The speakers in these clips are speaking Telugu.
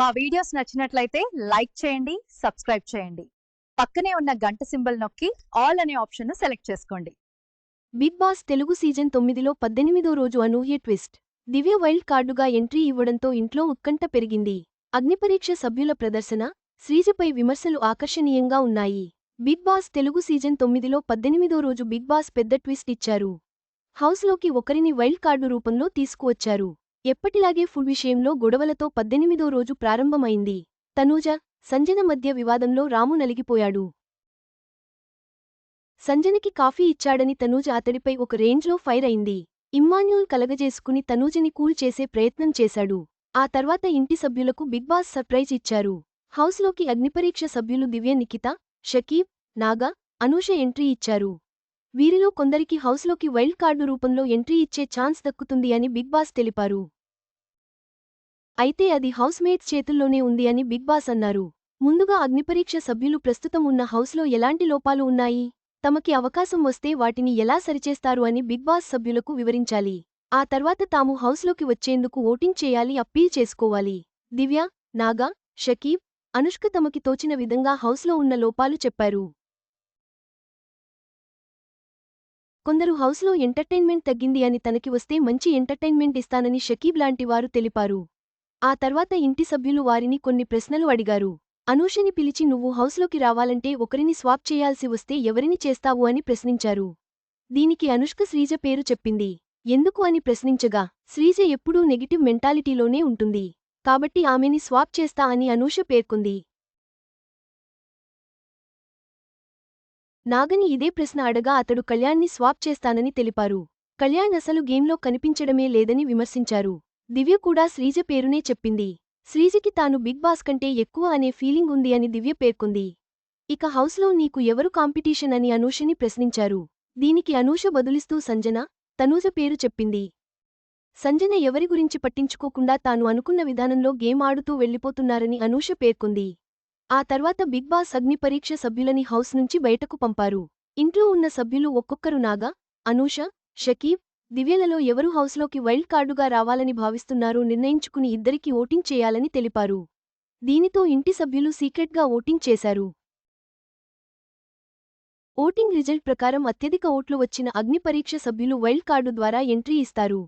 మా వీడియోస్ నచ్చినట్లయితే లైక్ చేయండి సబ్స్క్రైబ్ చేయండి. పక్కనే ఉన్న గంట సింబల్ నొక్కి ఆల్ అనే ఆప్షన్ను సెలెక్ట్ చేసుకోండి. బిగ్ బాస్ తెలుగు సీజన్ తొమ్మిదిలో పద్దెనిమిదో రోజు అనూహ్య ట్విస్ట్. దివ్య వైల్డ్ కార్డుగా ఎంట్రీ ఇవ్వడంతో ఇంట్లో ఉత్కంఠ పెరిగింది. అగ్నిపరీక్ష సభ్యుల ప్రదర్శన శ్రీజపై విమర్శలు ఆకర్షణీయంగా ఉన్నాయి. బిగ్ బాస్ తెలుగు సీజన్ తొమ్మిదిలో పద్దెనిమిదో రోజు బిగ్ బాస్ పెద్ద ట్విస్ట్ ఇచ్చారు. హౌస్లోకి ఒకరిని వైల్డ్ కార్డు రూపంలో తీసుకువచ్చారు. ఎప్పటిలాగే ఫుడ్ విషయంలో గొడవలతో పద్దెనిమిదో రోజు ప్రారంభమైంది. తనూజ సంజన మధ్య వివాదంలో రాము నలిగిపోయాడు. సంజనకి కాఫీ ఇచ్చాడని తనూజ అతడిపై ఒక రేంజ్లో ఫైర్ అయింది. ఇమ్మాన్యూల్ కలగజేసుకుని తనూజని కూల్ చేసే ప్రయత్నం చేశాడు. ఆ తర్వాత ఇంటి సభ్యులకు బిగ్ బాస్ సర్ప్రైజ్ ఇచ్చారు. హౌస్లోకి అగ్నిపరీక్ష సభ్యులు దివ్య నిఖిత షకీబ్ నాగా అనూష ఎంట్రీ ఇచ్చారు. వీరిలో కొందరికి హౌస్లోకి వైల్డ్ కార్డు రూపంలో ఎంట్రీ ఇచ్చే ఛాన్స్ దక్కుతుంది అని బిగ్ బాస్ తెలిపారు. అయితే అది హౌస్మేట్స్ చేతుల్లోనే ఉంది అని బిగ్ బాస్ అన్నారు. ముందుగా అగ్నిపరీక్ష సభ్యులు ప్రస్తుతం ఉన్న హౌస్లో ఎలాంటి లోపాలు ఉన్నాయి? తమకి అవకాశం వస్తే వాటిని ఎలా సరిచేస్తారు అని బిగ్ బాస్ సభ్యులకు వివరించాలి. ఆ తర్వాత తాము హౌస్లోకి వచ్చేందుకు ఓటింగ్ చేయాలి అప్పీల్ చేసుకోవాలి. దివ్య నాగా షకీబ్ అనుష్క తమకి తోచిన విధంగా హౌస్లో ఉన్న లోపాలు చెప్పారు. కొందరు హౌస్లో ఎంటర్టైన్మెంట్ తగ్గింది అని తనకి వస్తే మంచి ఎంటర్టైన్మెంట్ ఇస్తానని షకీబ్ లాంటివారు తెలిపారు. ఆ తర్వాత ఇంటి సభ్యులు వారిని కొన్ని ప్రశ్నలు అడిగారు. అనూషని పిలిచి నువ్వు హౌస్లోకి రావాలంటే ఒకరిని స్వాప్ చేయాల్సి వస్తే ఎవరిని చేస్తావు? అని ప్రశ్నించారు. దీనికి అనుష్క శ్రీజ పేరు చెప్పింది. ఎందుకు? అని ప్రశ్నించగా శ్రీజ ఎప్పుడూ నెగిటివ్ మెంటాలిటీలోనే ఉంటుంది. కాబట్టి ఆమెని స్వాప్ చేస్తా అని అనూష పేర్కొంది. నాగని ఇదే ప్రశ్న అడగా అతడు కళ్యాణ్ని స్వాప్ చేస్తానని తెలిపారు. కళ్యాణ్ అసలు గేమ్లో కనిపించడమే లేదని విమర్శించారు. దివ్య కూడా శ్రీజ పేరునే చెప్పింది. శ్రీజకి తాను బిగ్ బాస్ కంటే ఎక్కువ అనే ఫీలింగ్ ఉంది అని దివ్య పేర్కొంది. ఇక హౌస్లో నీకు ఎవరు కాంపిటీషన్ అని అనూషని ప్రశ్నించారు. దీనికి అనూష బదులిస్తూ సంజన తనూజ పేరు చెప్పింది. సంజన ఎవరి గురించి పట్టించుకోకుండా తాను అనుకున్న విధానంలో గేమ్ ఆడుతూ వెళ్ళిపోతున్నారని అనూష పేర్కొంది. ఆ తర్వాత బిగ్ బాస్ అగ్నిపరీక్ష సభ్యులని హౌస్ నుంచి బయటకు పంపారు. ఇంట్లో ఉన్న సభ్యులు ఒక్కొక్కరు నాగా అనూష షకీబ్ దివ్యలలో ఎవరు హౌస్లోకి వైల్డ్ కార్డుగా రావాలని భావిస్తున్నారో నిర్ణయించుకుని ఇద్దరికి ఓటింగ్ చేయాలని తెలిపారు. దీనితో ఇంటి సభ్యులు సీక్రెట్గా ఓటింగ్ చేశారు. ఓటింగ్ రిజల్ట్ ప్రకారం అత్యధిక ఓట్లు వచ్చిన అగ్నిపరీక్ష సభ్యులు వైల్డ్ కార్డు ద్వారా ఎంట్రీ ఇస్తారు.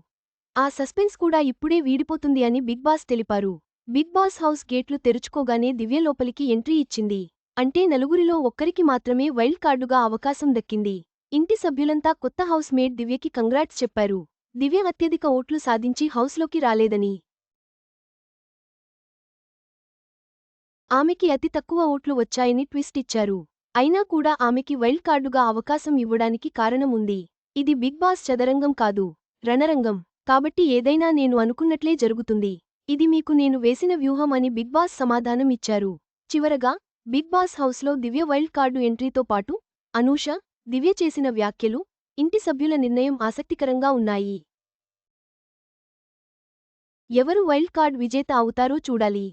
ఆ సస్పెన్స్ కూడా ఇప్పుడే వీడిపోతుంది అని బిగ్ బాస్ తెలిపారు. బిగ్ బాస్ హౌస్ గేట్లు తెరుచుకోగానే దివ్య లోపలికి ఎంట్రీ ఇచ్చింది. అంటే నలుగురిలో ఒక్కరికి మాత్రమే వైల్డ్ కార్డుగా అవకాశం దక్కింది. ఇంటి సభ్యులంతా కొత్త హౌస్ మేట్ దివ్యకి కంగ్రాట్స్ చెప్పారు. దివ్య అత్యధిక ఓట్లు సాధించి హౌస్లోకి రాలేదని. ఆమెకి అతి తక్కువ ఓట్లు వచ్చాయని ట్విస్ట్ ఇచ్చారు. అయినా కూడా ఆమెకి వైల్డ్ కార్డుగా అవకాశం ఇవ్వడానికి కారణం ఉంది ఇది బిగ్ బాస్ చదరంగం కాదు రణరంగం. కాబట్టి ఏదైనా నేను అనుకున్నట్లే జరుగుతుంది. ఇది మీకు నేను వేసిన వ్యూహం అని బిగ్ బాస్ సమాధానం ఇచ్చారు. చివరగా బిగ్ బాస్ హౌస్లో దివ్య వైల్డ్ కార్డు ఎంట్రీతో పాటు అనూష దివ్య చేసిన వ్యాఖ్యలు ఇంటి సభ్యుల నిర్ణయం ఆసక్తికరంగా ఉన్నాయి. ఎవరు వైల్డ్ కార్డ్ విజేత అవుతారో చూడాలి.